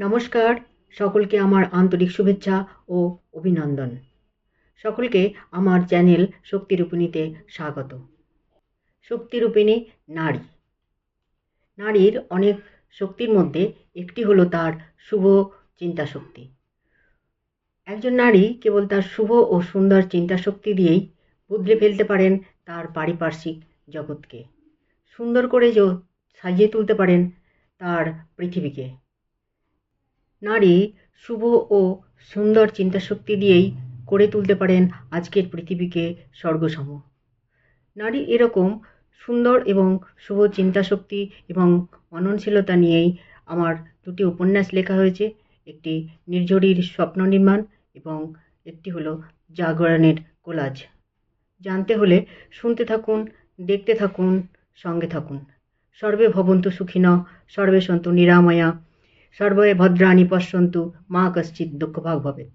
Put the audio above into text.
নমস্কার, সকলকে আমার আন্তরিক শুভেচ্ছা ও অভিনন্দন। সকলকে আমার চ্যানেল শক্তিরূপিণীতে স্বাগত। শক্তিরূপিণী নারী। নারীর অনেক শক্তির মধ্যে একটি হলো তার শুভ চিন্তা শক্তি একজন নারী কেবল তার শুভ ও সুন্দর চিন্তা শক্তি দিয়েই বদলে ফেলতে পারেন তার পারিপার্শ্বিক জগৎকে। সুন্দর করে সাজিয়ে তুলতে পারেন তার পৃথিবীকে। নারী শুভ ও সুন্দর চিন্তাশক্তি দিয়েই করে তুলতে পারেন আজকের পৃথিবীকে স্বর্গসম নারী এরকম সুন্দর এবং শুভ চিন্তাশক্তি এবং মননশীলতা নিয়েই আমার দুটি উপন্যাস লেখা হয়েছে। একটি নির্ঝরির স্বপ্ন নির্মাণ এবং একটি হলো জাগরণের কোলাজ। জানতে হলে শুনতে থাকুন, দেখতে থাকুন, সঙ্গে থাকুন। সর্বে ভবন্তু সুখিন, সর্বে সন্তু নিরাময়া। সর্বে ভদ্রাণি পশ্যন্তু মা কশ্চিৎ দুঃখভাগ ভবেৎ।